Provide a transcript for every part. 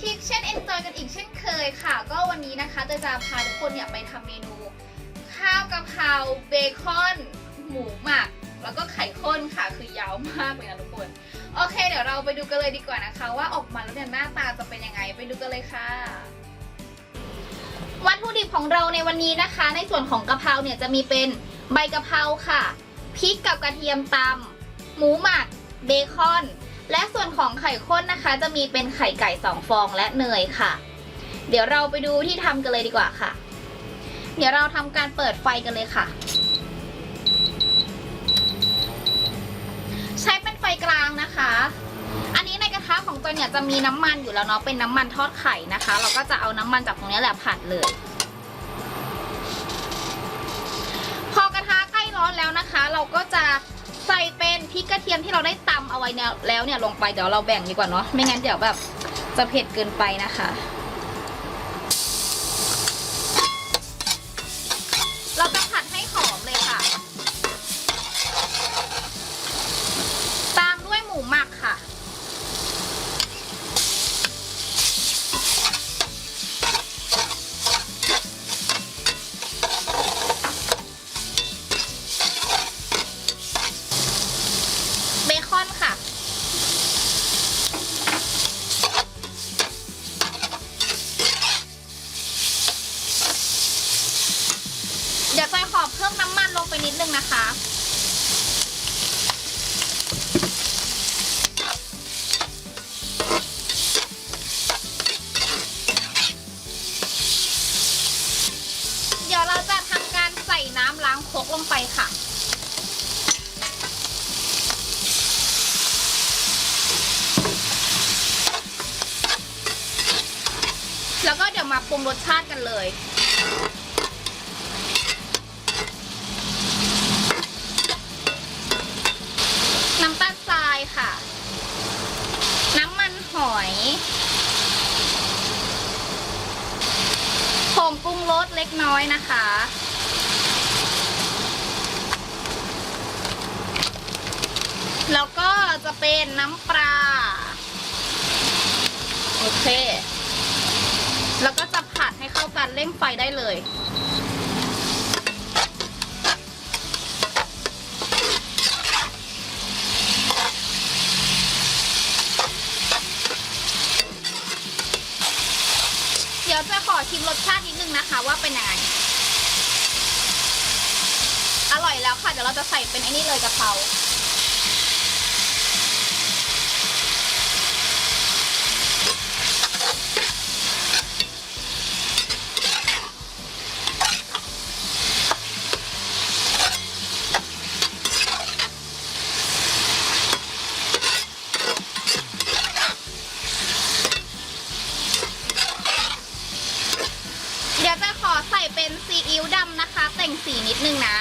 คิกเช่น enjoy กันอีกเช่นเคยค่ะ ก็วันนี้นะคะเตยจะพาทุกคนเนี่ยไปทำเมนู ข้าวกะเพราเบคอน หมูหมัก แล้วก็ไข่ข้นค่ะ คือยาวมากเลยนะทุกคน โอเค เดี๋ยวเราไปดูกันเลยดีกว่านะคะ ว่าออกมาแล้วเนี่ยหน้าตาจะเป็นยังไงไปดูกันเลยค่ะวัตถุดิบของเราในวันนี้นะคะ ในส่วนของกะเพราเนี่ยจะมีเป็นใบกะเพราค่ะพริกกับกระเทียมตำหมูหมักเบคอน และส่วนของไข่ข้นนะคะ จะมีเป็นไข่ไก่สองฟองและเนยค่ะ เดี๋ยวเราไปดูที่ทำกันเลยดีกว่าค่ะ เดี๋ยวเราทำการเปิดไฟกันเลยค่ะ ใช้เป็นไฟกลางนะคะ อันนี้ในกระทะของตัวเนี่ยจะมีน้ำมันอยู่แล้วเนาะเป็นน้ำมันทอดไข่นะคะ เราก็จะเอาน้ำมันจากตรงนี้แหละผัดเลยพอกระทะใกล้ร้อนแล้วนะคะ เราก็จะ ใส่เป็นพริกกระเทียมที่เราได้ตำเอาไว้เนี่ยแล้วเนี่ยลงไปเดี๋ยวเราแบ่งดีกว่าเนาะไม่งั้นเดี๋ยวแบบจะเผ็ดเกินไปนะคะ เราจะผัดให้หอมเลยค่ะ ตามด้วยหมูหมักค่ะ เบคอนค่ะ เดี๋ยวจอยขอเพิ่มน้ำมันลงไปนิดนึงนะคะ เดี๋ยวเราจะทำการใส่น้ำล้างครกลงไปค่ะ แล้วก็เดี๋ยวมาปรุงรสชาติกันเลย น้ำตาลทรายค่ะ น้ำมันหอยผงปรุงรสเล็กน้อยนะคะแล้วก็จะเป็นน้ำปลา โอเค แล้วก็จะผัดให้เข้ากันเร่งไฟได้เลย เดี๋ยวจะขอชิมรสชาตินิดนึงนะคะว่าเป็นยังไง อร่อยแล้วค่ะ เดี๋ยวเราจะใส่เป็นไอ้นี่เลยกะเพรา เดี๋ยวจะขอใส่เป็นซีอิ๊วดำนะคะ แต่งสีนิดนึงนะ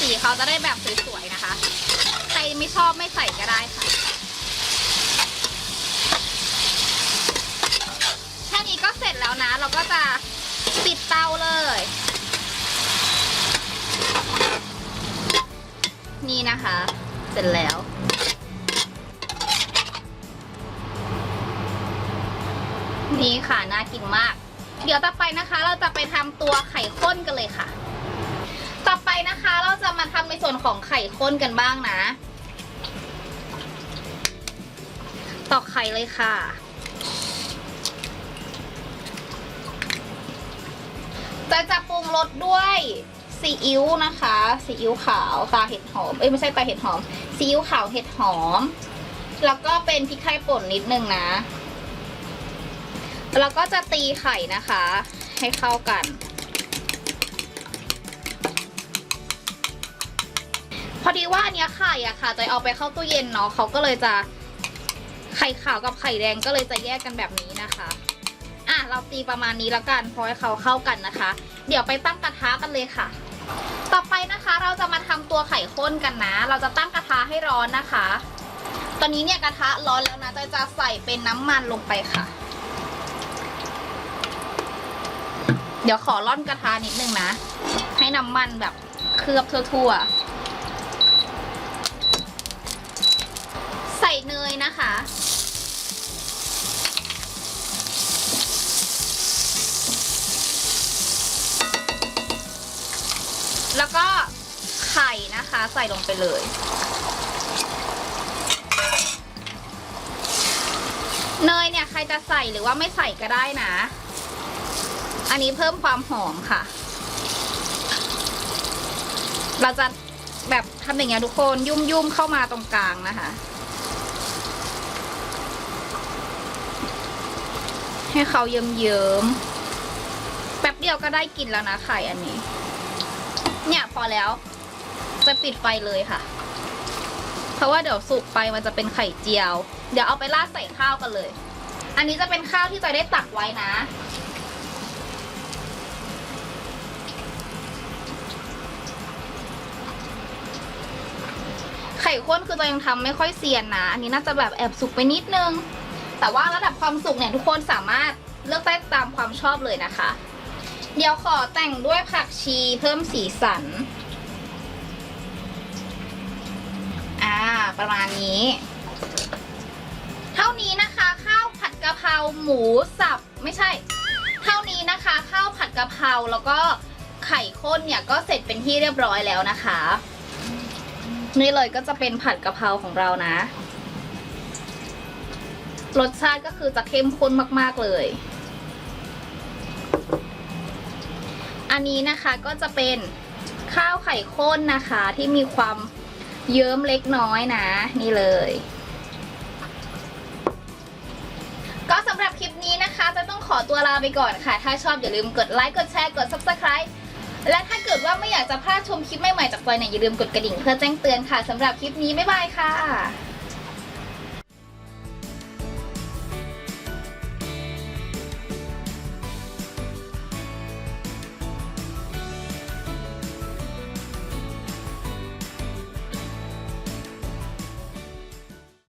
สีเขาจะได้แบบสวยๆนะคะ ใครไม่ชอบไม่ใส่ก็ได้ค่ะ แค่นี้ก็เสร็จแล้วนะ เราก็จะปิดเตาเลย นี่นะคะ เสร็จแล้วนี่ค่ะน่ากินมาก เดี๋ยวต่อไปนะคะ เราจะไปทำตัวไข่ข้นกันเลยค่ะ ในส่วนของไข่ข้นกันบ้างนะ ตอกไข่เลยค่ะ จะจะปรุงรสด้วยซีอิ๊วนะคะซีอิ๊วขาวตาเห็ดหอมเอ้ยไม่ใช่ตาเห็ดหอมซีอิ๊วขาวเห็ดหอม แล้วก็เป็นพริกไทยป่นนิดนึงนะ แล้วก็จะตีไข่นะคะ ให้เข้ากัน อดีว่าอันเนี้ยไข่อะค่ะจะเอาไปเข้าตู้เย็นเนาะเขาก็เลยจะไข่ขาวกับไข่แดงก็เลยจะแยกกันแบบนี้นะคะ อะเราตีประมาณนี้แล้วกันพอให้เขาเข้ากันนะคะ เดี๋ยวไปตั้งกระทะกันเลยค่ะ ต่อไปนะคะเราจะมาทำตัวไข่ข้นกันนะ เราจะตั้งกระทะให้ร้อนนะคะ ตอนนี้เนี่ยกระทะร้อนแล้วนะจะจะใส่เป็นน้ำมันลงไปค่ะ เดี๋ยวขอร่อนกระทะนิดนึงนะ ให้น้ำมันแบบเคลือบทั่วๆ ส่เนยนะคะ แล้วก็ไข่นะคะใส่ลงไปเลยเนยเนี่ยใครจะใส่หรือว่าไม่ใส่ก็ได้นะ อันนี้เพิ่มความหอมค่ะ เราจะแบบทำอย่างเงี้ยทุกคนยุ่มๆเข้ามาตรงกลางนะคะ ให้เขาเยิ้มเยิ้มๆ แป๊บเดียวก็ได้กินแล้วนะไข่อันนี้ เนี่ยพอแล้ว จะปิดไฟเลยค่ะ เพราะว่าเดี๋ยวสุกไปมันจะเป็นไข่เจียว เดี๋ยวเอาไปราดใส่ข้าวกันเลย อันนี้จะเป็นข้าวที่จอยได้ตักไว้นะไข่ข้นคือจอยยังทำไม่ค่อยเซียนนะ อันนี้น่าจะแบบแอบสุกไปนิดนึง แต่ว่าระดับความสุกเนี่ยทุกคนสามารถเลือกได้ตามความชอบเลยนะคะ เดี๋ยวขอแต่งด้วยผักชีเพิ่มสีสัน อ่า ประมาณนี้ เท่านี้นะคะข้าวผัดกะเพราหมูสับไม่ใช่ เท่านี้นะคะข้าวผัดกะเพราแล้วก็ไข่ข้นเนี่ยก็เสร็จเป็นที่เรียบร้อยแล้วนะคะ นี่เลยก็จะเป็นผัดกะเพราของเรานะ รสชาติก็คือจะเข้มข้นมากๆเลย อันนี้นะคะก็จะเป็นข้าวไข่ข้นนะคะที่มีความเยิ้มเล็กน้อยนะ นี่เลย ก็สำหรับคลิปนี้นะคะจะต้องขอตัวลาไปก่อนค่ะ ถ้าชอบอย่าลืมกดไลค์กดแชร์กด subscribe และถ้าเกิดว่าไม่อยากจะพลาดชมคลิปใหม่ๆจากจอยเนี่ยอย่าลืมกดกระดิ่งเพื่อแจ้งเตือนค่ะสำหรับคลิปนี้ บ๊ายบายค่ะ